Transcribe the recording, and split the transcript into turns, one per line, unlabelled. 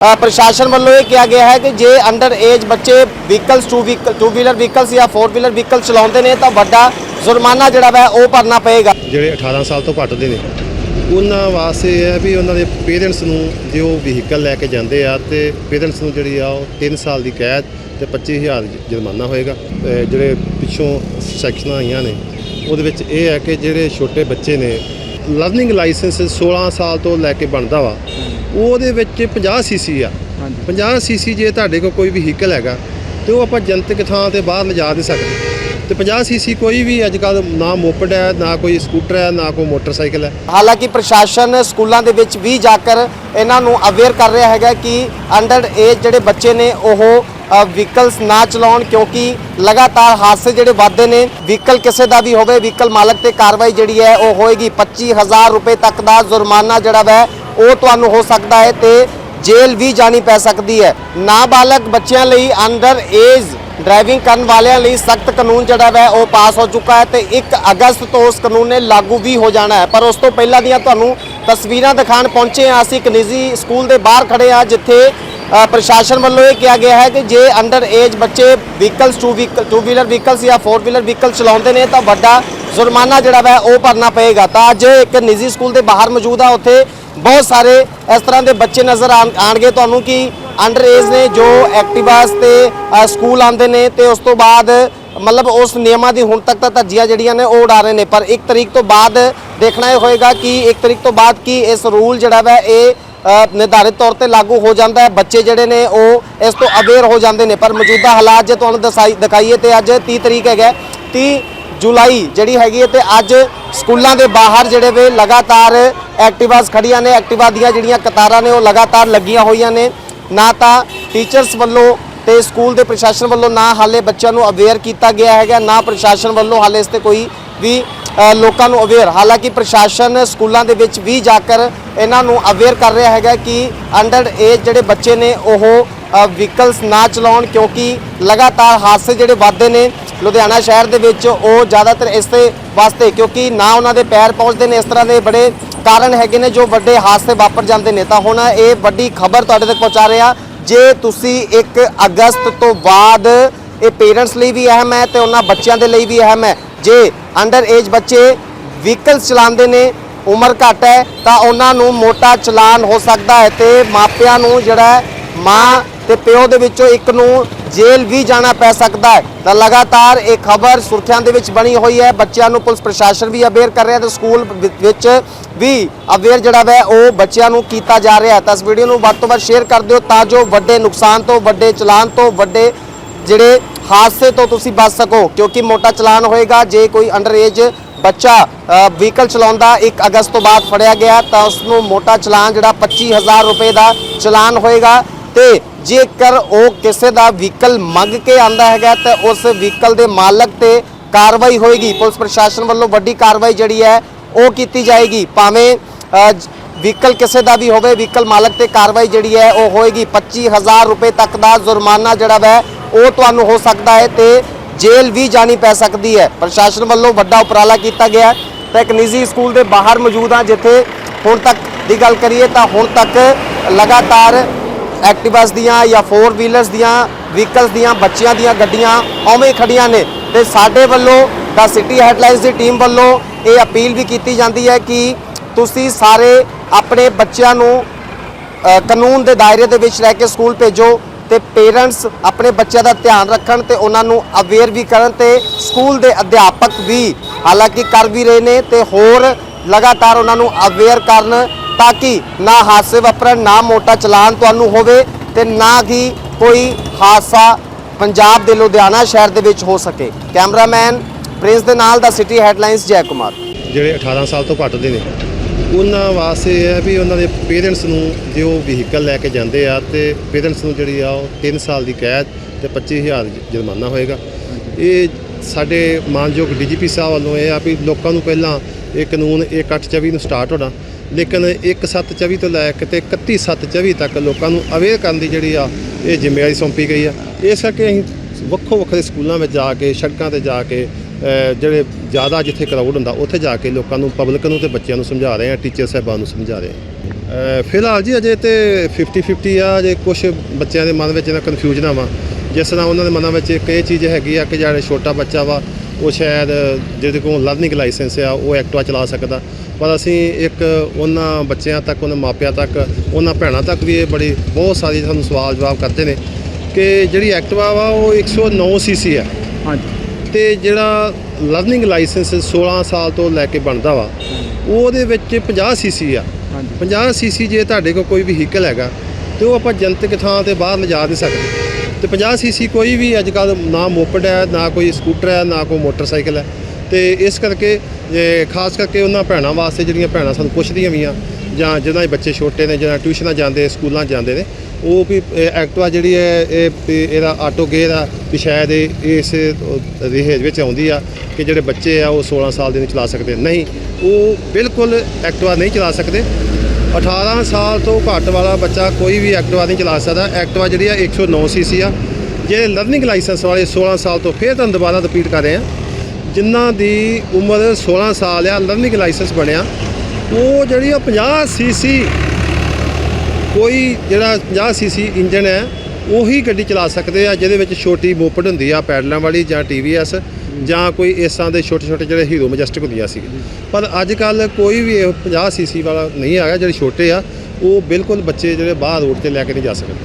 ਪ੍ਰਸ਼ਾਸਨ ਵੱਲੋਂ ਇਹ ਕਿਹਾ ਗਿਆ ਹੈ ਕਿ ਜੇ ਅੰਡਰ ਏਜ ਬੱਚੇ vehicles two vehicle two wheeler vehicles ਜਾਂ ਫੋਰ ਵੀਲਰ ਵਹੀਕਲ ਚਲਾਉਂਦੇ ਨੇ ਤਾਂ ਵੱਡਾ ਜੁਰਮਾਨਾ ਜਿਹੜਾ ਵਾ ਉਹ ਭਰਨਾ ਪਏਗਾ।
ਜਿਹੜੇ 18 ਸਾਲ ਤੋਂ ਘੱਟ ਦੇ ਨੇ, ਉਹਨਾਂ ਵਾਸਤੇ ਇਹ ਹੈ ਵੀ ਉਹਨਾਂ ਦੇ ਪੇਰੈਂਟਸ ਨੂੰ ਜੇ ਉਹ ਵਹੀਕਲ ਲੈ ਕੇ ਜਾਂਦੇ ਆ ਤੇ ਪੇਰੈਂਟਸ ਨੂੰ ਜਿਹੜੀ ਆ ਉਹ 3 ਸਾਲ ਦੀ ਕੈਦ ਤੇ 25000 ਜ- ਜੁਰਮਾਨਾ ਹੋਏਗਾ। ਜਿਹੜੇ ਪਿੱਛੋਂ ਸੈਕਸ਼ਨਾਂ ਆਈਆਂ ਨੇ, ਉਹਦੇ ਵਿੱਚ ਇਹ ਹੈ ਕਿ ਜਿਹੜੇ ਛੋਟੇ ਬੱਚੇ ਨੇ ਲਰਨਿੰਗ ਲਾਇਸੈਂਸ 16 ਸਾਲ ਤੋਂ ਲੈ ਕੇ ਬਣਦਾ ਵਾ ਉਹਦੇ ਵਿੱਚ 50 ਸੀਸੀ ਆ। 50 ਸੀਸੀ ਜੇ ਤੁਹਾਡੇ ਕੋਲ ਕੋਈ ਵਹੀਕਲ ਹੈਗਾ ਤੇ ਉਹ ਆਪਾਂ ਜਨਤਕ ਥਾਂ ਤੇ ਬਾਹਰ ਲਿਜਾ ਨਹੀਂ ਸਕਦੇ। ਤੇ 50 ਸੀਸੀ ਕੋਈ ਵੀ ਅੱਜ ਕੱਲ ਨਾ ਮੋਪਡ ਹੈ ਨਾ ਕੋਈ ਸਕੂਟਰ ਹੈ ਨਾ ਕੋਈ ਮੋਟਰਸਾਈਕਲ ਹੈ।
ਹਾਲਾਂਕਿ ਪ੍ਰਸ਼ਾਸਨ ਸਕੂਲਾਂ ਦੇ ਵਿੱਚ ਵੀ ਜਾ ਕਰ ਇਹਨਾਂ ਨੂੰ ਅਵੇਅਰ ਕਰ ਰਿਹਾ ਹੈਗਾ ਕਿ ਅੰਡਰ ਏਜ ਜਿਹੜੇ ਬੱਚੇ ਨੇ ਉਹ ਵਹੀਕਲਸ ਨਾ ਚਲਾਉਣ ਕਿਉਂਕਿ ਲਗਾਤਾਰ ਹਾਦਸੇ ਜਿਹੜੇ ਵੱਧਦੇ ਨੇ ਵਹੀਕਲ ਕਿਸੇ ਦਾ ਵੀ ਹੋਵੇ ਵਹੀਕਲ ਮਾਲਕ ਤੇ ਕਾਰਵਾਈ ਜਿਹੜੀ ਹੈ ਉਹ ਹੋਏਗੀ। 25000 ਰੁਪਏ ਤੱਕ ਦਾ ਜੁਰਮਾਨਾ ਜਿਹੜਾ ਵੈ ਉਹ ਤੁਹਾਨੂੰ ਹੋ ਸਕਦਾ ਹੈ ਤੇ ਜੇਲ੍ਹ ਵੀ ਜਾਣੀ ਪੈ ਸਕਦੀ ਹੈ। ਨਾਬਾਲਗ ਬੱਚਿਆਂ ਲਈ ਅੰਡਰ ਏਜ ਡਰਾਈਵਿੰਗ ਕਰਨ ਵਾਲਿਆਂ ਲਈ ਸਖਤ ਕਾਨੂੰਨ ਜਿਹੜਾ ਹੈ ਉਹ ਪਾਸ ਹੋ ਚੁੱਕਾ ਹੈ ਤੇ 1 ਅਗਸਤ ਤੋਂ ਉਸ ਕਾਨੂੰਨ ਨੇ ਲਾਗੂ ਵੀ ਹੋ ਜਾਣਾ ਹੈ। ਪਰ ਉਸ ਤੋਂ ਪਹਿਲਾਂ ਦੀਆਂ ਤੁਹਾਨੂੰ ਤਸਵੀਰਾਂ ਦਿਖਾਣ ਪਹੁੰਚੇ ਹਾਂ ਅਸੀਂ। ਇੱਕ ਨਿੱਜੀ ਸਕੂਲ ਦੇ ਬਾਹਰ ਖੜੇ ਹਾਂ, ਜਿੱਥੇ ਪ੍ਰਸ਼ਾਸਨ ਵੱਲੋਂ ਇਹ ਕਿਹਾ ਗਿਆ ਹੈ ਕਿ ਜੇ ਅੰਡਰ ਏਜ ਬੱਚੇ vehicles two vehicle two wheeler vehicles ਜਾਂ ਫੋਰ ਵੀਲਰ ਵਹੀਕਲ ਚਲਾਉਂਦੇ ਨੇ ਤਾਂ ਵੱਡਾ ਜੁਰਮਾਨਾ ਜਿਹੜਾ ਹੈ ਉਹ ਭਰਨਾ ਪਏਗਾ। ਤਾਂ ਅੱਜ ਇੱਕ ਨਿੱਜੀ ਸਕੂਲ ਦੇ ਬਾਹਰ ਮੌਜੂਦ ਆ, ਉੱਥੇ ਬਹੁਤ ਸਾਰੇ ਇਸ ਤਰ੍ਹਾਂ ਦੇ ਬੱਚੇ ਨਜ਼ਰ ਆਣ- ਆਣਗੇ ਤੁਹਾਨੂੰ ਕਿ ਅੰਡਰ ਏਜ ਨੇ ਜੋ ਐਕਟਿਵਾਸ ਤੇ ਸਕੂਲ ਆਉਂਦੇ ਨੇ ਤੇ ਉਸ ਤੋਂ ਬਾਅਦ ਮਤਲਬ ਉਸ ਨਿਯਮਾਂ ਦੀ ਹੁਣ ਤੱਕ ਤਾਂ ਧੱਜੀਆਂ ਜਿਹੜੀਆਂ ਨੇ ਉਹ ਉਡਾ ਰਹੇ ਨੇ। ਪਰ ਇੱਕ ਤਰੀਕ ਤੋਂ ਬਾਅਦ ਦੇਖਣਾ ਇਹ ਹੋਏਗਾ ਕਿ ਇੱਕ ਤਰੀਕ ਤੋਂ ਬਾਅਦ ਕੀ ਇਸ ਰੂਲ ਜਿਹੜਾ ਵਾ ਇਹ ਨਿਰਧਾਰਿਤ ਤੌਰ ਤੇ ਲਾਗੂ ਹੋ ਜਾਂਦਾ ਹੈ। ਬੱਚੇ ਜਿਹੜੇ ਨੇ ਉਹ ਇਸ ਤੋਂ ਅਵੇਅਰ ਹੋ ਜਾਂਦੇ ਨੇ। ਪਰ ਮੌਜੂਦਾ ਹਾਲਾਤ ਜੇ ਤੁਹਾਨੂੰ ਦਸਾਈ ਦਿਖਾਈਏ ਤੇ ਅੱਜ 30 ਤਰੀਕ ਹੈਗਾ 30 ਜੁਲਾਈ ਜਿਹੜੀ ਹੈਗੀ ਹੈ ਤੇ ਅੱਜ ਸਕੂਲਾਂ ਦੇ ਬਾਹਰ ਜਿਹੜੇ ਵੇ ਲਗਾਤਾਰ ਐਕਟਿਵਾਸ ਖੜੀਆਂ ਨੇ, ਐਕਟਿਵਾ ਦੀਆਂ ਜਿਹੜੀਆਂ ਕਤਾਰਾਂ ਨੇ ਉਹ ਲਗਾਤਾਰ ਲੱਗੀਆਂ ਹੋਈਆਂ ਨੇ। ਨਾ ਤਾਂ ਟੀਚਰਸ ਵੱਲੋਂ ਤੇ ਸਕੂਲ ਦੇ ਪ੍ਰਸ਼ਾਸਨ ਵੱਲੋਂ ਨਾ ਹਾਲੇ ਬੱਚਿਆਂ ਨੂੰ ਅਵੇਅਰ ਕੀਤਾ ਗਿਆ ਹੈਗਾ, ਨਾ ਪ੍ਰਸ਼ਾਸਨ ਵੱਲੋਂ ਹਾਲੇ ਇਸ ਤੇ ਕੋਈ ਵੀ ਲੋਕਾਂ ਨੂੰ ਅਵੇਅਰ ਹਾਲਾਂਕਿ ਪ੍ਰਸ਼ਾਸਨ ਸਕੂਲਾਂ ਦੇ ਵਿੱਚ ਵੀ ਜਾ ਕਰ ਇਹਨਾਂ ਨੂੰ ਅਵੇਅਰ ਕਰ ਰਿਹਾ ਹੈਗਾ ਕਿ ਅੰਡਰ ਏਜ ਜਿਹੜੇ ਬੱਚੇ ਨੇ, ਉਹ ਵਹੀਕਲਸ ਨਾ ਚਲਾਉਣ ਕਿਉਂਕਿ ਲਗਾਤਾਰ ਹਾਦਸੇ ਜਿਹੜੇ ਵੱਧਦੇ ਨੇ, ਲੁਧਿਆਣਾ ਸ਼ਹਿਰ ਦੇ ਵਿੱਚ ਉਹ ਜ਼ਿਆਦਾਤਰ ਇਸ ਤੇ ਵਾਸਤੇ ਕਿਉਂਕਿ ਨਾ ਉਹਨਾਂ ਦੇ ਪੈਰ ਪਹੁੰਚਦੇ ਨੇ, ਇਸ ਤਰ੍ਹਾਂ ਦੇ ਬੜੇ ਕਾਰਨ ਹੈਗੇ ਨੇ ਜੋ ਵੱਡੇ ਹਾਦਸੇ ਵਾਪਰ ਜਾਂਦੇ ਨੇ। ਤਾਂ ਹੁਣ ਇਹ ਵੱਡੀ ਖਬਰ ਤੁਹਾਡੇ ਤੱਕ ਪਹੁੰਚਾ ਰਿਹਾ। ਜੇ ਤੁਸੀਂ 1 ਅਗਸਤ ਤੋਂ ਬਾਅਦ ਇਹ ਪੇਰੈਂਟਸ ਲਈ ਵੀ ਅਹਿਮ ਹੈ ਤੇ ਉਹਨਾਂ ਬੱਚਿਆਂ ਦੇ ਲਈ ਵੀ ਅਹਿਮ ਹੈ ਜੇ ਅੰਡਰ ਏਜ ਬੱਚੇ ਵਹੀਕਲਸ ਚਲਾਉਂਦੇ ਨੇ, ਉਮਰ ਘੱਟ ਹੈ, ਤਾਂ ਉਹਨਾਂ ਨੂੰ ਮੋਟਾ ਚਲਾਨ ਹੋ ਸਕਦਾ ਹੈ ਤੇ ਮਾਪਿਆਂ ਨੂੰ ਜਿਹੜਾ ਮਾਂ ਤੇ ਪਿਓ ਦੇ ਵਿੱਚੋਂ ਇੱਕ ਨੂੰ ਜੇਲ੍ਹ ਵੀ ਜਾਣਾ ਪੈ ਸਕਦਾ ਹੈ। ਤਾਂ ਲਗਾਤਾਰ ਇਹ ਖਬਰ ਸੁਰਖੀਆਂ ਦੇ ਵਿੱਚ ਬਣੀ ਹੋਈ ਹੈ। ਬੱਚਿਆਂ ਨੂੰ ਪੁਲਿਸ ਪ੍ਰਸ਼ਾਸਨ ਵੀ ਅਵੇਅਰ ਕਰ ਰਿਹਾ ਤੇ ਸਕੂਲ ਵਿੱਚ ਵੀ ਅਵੇਅਰ ਜਿਹੜਾ ਹੈ ਉਹ ਬੱਚਿਆਂ ਨੂੰ ਕੀਤਾ ਜਾ ਰਿਹਾ ਹੈ। ਤਾਂ ਇਸ ਵੀਡੀਓ ਨੂੰ ਵੱਧ ਤੋਂ ਵੱਧ ਸ਼ੇਅਰ ਕਰ ਦਿਓ ਤਾਂ ਜੋ ਵੱਡੇ ਨੁਕਸਾਨ ਤੋਂ, ਵੱਡੇ ਚਲਾਨ ਤੋਂ, ਵੱਡੇ ਜਿਹੜੇ ਹਾਦਸੇ ਤੋਂ ਤੁਸੀਂ ਬਚ ਸਕੋ, ਕਿਉਂਕਿ ਮੋਟਾ ਚਲਾਨ ਹੋਏਗਾ। ਜੇ ਕੋਈ ਅੰਡਰ ਏਜ ਬੱਚਾ ਵਹੀਕਲ ਚਲਾਉਂਦਾ 1 ਅਗਸਤ ਤੋਂ ਬਾਅਦ ਫੜਿਆ ਗਿਆ, ਤਾਂ ਉਸ ਨੂੰ ਮੋਟਾ ਚਲਾਨ ਜਿਹੜਾ 25000 ਰੁਪਏ ਦਾ ਚਲਾਨ ਹੋਏਗਾ। ਤੇ ਜੇਕਰ ਉਹ ਕਿਸੇ ਦਾ ਵਹੀਕਲ ਮੰਗ ਕੇ ਆਂਦਾ ਹੈਗਾ, ਤਾਂ ਉਸ ਵਹੀਕਲ ਦੇ ਮਾਲਕ ਤੇ ਕਾਰਵਾਈ ਹੋਏਗੀ। ਪੁਲਿਸ ਪ੍ਰਸ਼ਾਸਨ ਵੱਲੋਂ ਵੱਡੀ ਕਾਰਵਾਈ ਜਿਹੜੀ ਹੈ, ਉਹ ਕੀਤੀ ਜਾਏਗੀ। ਭਾਵੇਂ ਵਹੀਕਲ ਕਿਸੇ ਦਾ ਵੀ ਹੋਵੇ ਵਹੀਕਲ ਮਾਲਕ ਤੇ ਕਾਰਵਾਈ ਜਿਹੜੀ ਹੈ, ਉਹ ਹੋਏਗੀ। 25000 ਰੁਪਏ ਤੱਕ ਦਾ ਜੁਰਮਾਨਾ ਜਿਹੜਾ ਵੈ ਉਹ ਤੁਹਾਨੂੰ ਹੋ ਸਕਦਾ ਹੈ ਤੇ ਜੇਲ੍ਹ ਵੀ ਜਾਣੀ ਪੈ ਸਕਦੀ ਹੈ। ਪ੍ਰਸ਼ਾਸਨ ਵੱਲੋਂ ਵੱਡਾ ਉਪਰਾਲਾ ਕੀਤਾ ਗਿਆ ਤਾਂ ਇੱਕ ਨਿੱਜੀ ਸਕੂਲ ਦੇ ਬਾਹਰ ਮੌਜੂਦ ਹਾਂ ਜਿੱਥੇ ਹੁਣ ਤੱਕ ਦੀ ਗੱਲ ਕਰੀਏ ਤਾਂ ਹੁਣ ਤੱਕ ਲਗਾਤਾਰ ਐਕਟਿਵਾਸ ਦੀਆਂ ਜਾਂ 4 ਵੀਲਰਸ ਦੀਆਂ ਵਹੀਕਲਸ ਦੀਆਂ, ਬੱਚਿਆਂ ਦੀਆਂ ਗੱਡੀਆਂ ਉਵੇਂ ਹੀ ਖੜੀਆਂ ਨੇ ਤੇ ਸਾਡੇ ਵੱਲੋਂ ਦਾ ਸਿਟੀ ਹੈਡਲਾਈਨਸ ਦੀ ਟੀਮ ਵੱਲੋਂ ਇਹ ਅਪੀਲ ਵੀ ਕੀਤੀ ਜਾਂਦੀ ਹੈ ਕਿ ਤੁਸੀਂ ਸਾਰੇ ਆਪਣੇ ਬੱਚਿਆਂ ਨੂੰ ਕਾਨੂੰਨ ਦੇ ਦਾਇਰੇ ਦੇ ਵਿੱਚ ਰਹਿ ਕੇ ਸਕੂਲ ਭੇਜੋ। ਤੇ ਪੇਰੈਂਟਸ ਆਪਣੇ ਬੱਚਿਆਂ ਦਾ ਧਿਆਨ ਰੱਖਣ ਤੇ ਉਹਨਾਂ ਨੂੰ ਅਵੇਅਰ ਵੀ ਕਰਨ ਤੇ ਸਕੂਲ ਦੇ ਅਧਿਆਪਕ ਵੀ ਹਾਲਾਂਕਿ ਕਰ ਵੀ ਰਹੇ ਨੇ ਤੇ ਹੋਰ ਲਗਾਤਾਰ ਉਹਨਾਂ ਨੂੰ ਅਵੇਅਰ ਕਰਨ ਤਾਂ ਕਿ ਨਾ ਹਾਦਸੇ ਵਾਪਰਨ, ਨਾ ਮੋਟਾ ਚਲਾਨ ਤੁਹਾਨੂੰ ਹੋਵੇ ਤੇ ਨਾ ਹੀ ਕੋਈ ਹਾਦਸਾ ਪੰਜਾਬ ਦੇ ਲੁਧਿਆਣਾ ਸ਼ਹਿਰ ਦੇ ਵਿੱਚ ਹੋ ਸਕੇ। ਕੈਮਰਾਮੈਨ ਪ੍ਰਿੰਸ ਦੇ ਨਾਲ ਦਾ ਸਿਟੀ ਹੈਡਲਾਈਨਸ ਜੈ ਕੁਮਾਰ।
ਜਿਹੜੇ 18 ਸਾਲ ਤੋਂ ਘੱਟ ਦੇ ਨੇ ਉਹਨਾਂ ਵਾਸਤੇ ਇਹ ਹੈ ਵੀ ਉਹਨਾਂ ਦੇ ਪੇਰੈਂਟਸ ਨੂੰ ਜੇ ਉਹ ਵਹੀਕਲ ਲੈ ਕੇ ਜਾਂਦੇ ਆ ਤੇ ਪੇਰੈਂਟਸ ਨੂੰ ਜਿਹੜੀ ਆ ਉਹ 3 ਸਾਲ ਦੀ ਕੈਦ ਤੇ 25000 ਜ- ਜੁਰਮਾਨਾ ਹੋਏਗਾ। ਇਹ ਸਾਡੇ ਮਾਨਯੋਗ ਡੀਜੀਪੀ ਸਾਹਿਬ ਵੱਲੋਂ ਇਹ ਆ ਵੀ ਲੋਕਾਂ ਨੂੰ ਪਹਿਲਾਂ ਇਹ ਕਾਨੂੰਨ 1824 ਨੂੰ ਸਟਾਰਟ ਹੋਣਾ ਲੇਕਿਨ 1724 ਤੋਂ ਲੈ ਕੇ ਤੇ 31/7/24 ਤੱਕ ਲੋਕਾਂ ਨੂੰ ਅਵੇਅਰ ਕਰਨ ਦੀ ਜਿਹੜੀ ਆ ਇਹ ਜ਼ਿੰਮੇਵਾਰੀ ਸੌਂਪੀ ਗਈ ਆ। ਇਸ ਕਰਕੇ ਅਸੀਂ ਵੱਖੋ ਵੱਖਰੇ ਸਕੂਲਾਂ ਵਿੱਚ ਜਾ ਕੇ ਸੜਕਾਂ ਤੇ ਜਾ ਕੇ ਜਿਹੜੇ ਜ਼ਿਆਦਾ ਜਿੱਥੇ ਕਰਾਊਡ ਹੁੰਦਾ, ਉੱਥੇ ਜਾ ਕੇ ਲੋਕਾਂ ਨੂੰ ਪਬਲਿਕ ਨੂੰ ਤੇ ਬੱਚਿਆਂ ਨੂੰ ਸਮਝਾ ਰਹੇ ਆ ਟੀਚਰ ਸਾਹਿਬਾਨ ਨੂੰ ਸਮਝਾ ਰਹੇ ਆ। ਫਿਲਹਾਲ ਜੀ ਅਜੇ ਤੇ 50 50 ਆ ਜੇ ਕੁਝ ਬੱਚਿਆਂ ਦੇ ਮਨ ਵਿੱਚ ਇਹਨਾਂ ਕਨਫਿਊਜ਼ਨ ਵਾ। ਜਿਸ ਤਰ੍ਹਾਂ ਉਹਨਾਂ ਦੇ ਮਨਾਂ ਵਿੱਚ ਇੱਕ ਇਹ ਚੀਜ਼ ਹੈਗੀ ਆ ਕਿ ਜਿਹੜਾ ਛੋਟਾ ਬੱਚਾ ਵਾ, ਉਹ ਸ਼ਾਇਦ ਜਿਹਦੇ ਕੋਲ ਲਰਨਿੰਗ ਲਾਇਸੈਂਸ ਆ, ਉਹ ਐਕਟਵਾ ਚਲਾ ਸਕਦਾ। ਪਰ ਅਸੀਂ ਇੱਕ ਉਹਨਾਂ ਬੱਚਿਆਂ ਤੱਕ, ਉਹਨਾਂ ਮਾਪਿਆਂ ਤੱਕ, ਉਹਨਾਂ ਭੈਣਾਂ ਤੱਕ ਵੀ ਇਹ ਬੜੀ, ਬਹੁਤ ਸਾਰੀ ਸਾਨੂੰ ਸਵਾਲ ਜਵਾਬ ਕਰਦੇ ਨੇ ਕਿ ਜਿਹੜੀ ਐਕਟਵਾ ਵਾ, ਉਹ 109 ਸੀਸੀ ਆ।
ਹਾਂਜੀ।
ਤੇ ਜਿਹੜਾ ਲਰਨਿੰਗ ਲਾਇਸੈਂਸ 16 ਸਾਲ ਤੋਂ ਲੈ ਕੇ ਬਣਦਾ ਵਾ ਉਹਦੇ ਵਿੱਚ 50 ਸੀਸੀ ਆ।
ਹਾਂਜੀ।
50 ਸੀਸੀ ਜੇ ਤੁਹਾਡੇ ਕੋਲ ਕੋਈ ਵਹੀਕਲ ਹੈਗਾ ਤੇ ਉਹ ਆਪਾਂ ਜਨਤਕ ਥਾਂ ਤੇ ਬਾਹਰ ਲਿਜਾ ਨਹੀਂ ਸਕਦੇ। ਤੇ 50 ਸੀਸੀ ਕੋਈ ਵੀ ਅੱਜ ਕੱਲ੍ਹ ਨਾ ਮੋਪਡ ਹੈ ਨਾ ਕੋਈ ਸਕੂਟਰ ਹੈ ਨਾ ਕੋਈ ਮੋਟਰਸਾਈਕਲ ਹੈ। ਤੇ ਇਸ ਕਰਕੇ ਖਾਸ ਕਰਕੇ ਉਹਨਾਂ ਭੈਣਾਂ ਵਾਸਤੇ ਜਿਹੜੀਆਂ ਭੈਣਾਂ ਸਾਨੂੰ ਪੁੱਛਦੀਆਂ ਵੀ ਆ ਜਾਂ ਜਿਹਨਾਂ ਦੇ ਬੱਚੇ ਛੋਟੇ ਨੇ ਜਿਹੜਾ ਟਿਊਸ਼ਨਾਂ ਜਾਂਦੇ ਸਕੂਲਾਂ ਜਾਂਦੇ ਨੇ ਉਹ ਵੀ ਐਕਟਵਾ ਜਿਹੜੀ ਹੈ, ਇਹ ਇਹਦਾ ਆਟੋ ਗੇਅਰ ਆ, ਵੀ ਸ਼ਾਇਦ ਇਹ ਇਸ ਰਿਹੇਜ ਵਿੱਚ ਆਉਂਦੀ ਆ ਕਿ ਜਿਹੜੇ ਬੱਚੇ ਆ, ਉਹ 16 ਸਾਲ ਦੇ ਨਹੀਂ ਚਲਾ ਸਕਦੇ। ਨਹੀਂ, ਉਹ ਬਿਲਕੁਲ ਐਕਟਵਾ ਨਹੀਂ ਚਲਾ ਸਕਦੇ। 18 ਸਾਲ ਤੋਂ ਘੱਟ ਵਾਲਾ ਬੱਚਾ ਕੋਈ ਵੀ ਐਕਟਿਵਾ ਨਹੀਂ ਚਲਾ ਸਕਦਾ। ਐਕਟਵਾ ਜਿਹੜੀ ਆ 109 ਸੀਸੀ ਆ। ਜਿਹੜੇ ਲਰਨਿੰਗ ਲਾਇਸੈਂਸ ਵਾਲੇ 16 ਸਾਲ ਤੋਂ ਫਿਰ ਤੁਹਾਨੂੰ ਦੁਬਾਰਾ ਰਿਪੀਟ ਕਰ ਰਹੇ ਆ। ਜਿਨ੍ਹਾਂ ਦੀ ਉਮਰ 16 ਸਾਲ ਆ, ਲਰਨਿੰਗ ਲਾਇਸੈਂਸ ਬਣਿਆ, ਉਹ ਜਿਹੜੀ ਆ 50 ਸੀਸੀ ਕੋਈ ਜਿਹੜਾ 50 ਸੀਸੀ ਇੰਜਨ ਹੈ, ਉਹੀ ਗੱਡੀ ਚਲਾ ਸਕਦੇ ਆ, ਜਿਹਦੇ ਵਿੱਚ ਛੋਟੀ ਮੋਪਡ ਹੁੰਦੀ ਆ, ਪੈਡਲਾਂ ਵਾਲੀ ਜਾਂ ਟੀਵੀਐਸ ਜਾਂ ਕੋਈ ਇਸ ਤਰ੍ਹਾਂ ਦੇ ਛੋਟੇ ਛੋਟੇ ਜਿਹੜੇ ਹੀਰੋ ਮੈਜੈਸਟਿਕ ਹੁੰਦੀਆਂ ਸੀ। ਪਰ ਅੱਜ ਕੱਲ ਕੋਈ ਵੀ ਇਹ 50 ਸੀਸੀ ਵਾਲਾ ਨਹੀਂ ਆਇਆ ਜਿਹੜੇ ਛੋਟੇ ਆ, ਉਹ ਬਿਲਕੁਲ ਬੱਚੇ ਜਿਹੜੇ ਬਾਹਰ ਰੋਡ ਤੇ ਲੈ ਕੇ ਨਹੀਂ ਜਾ ਸਕਦੇ।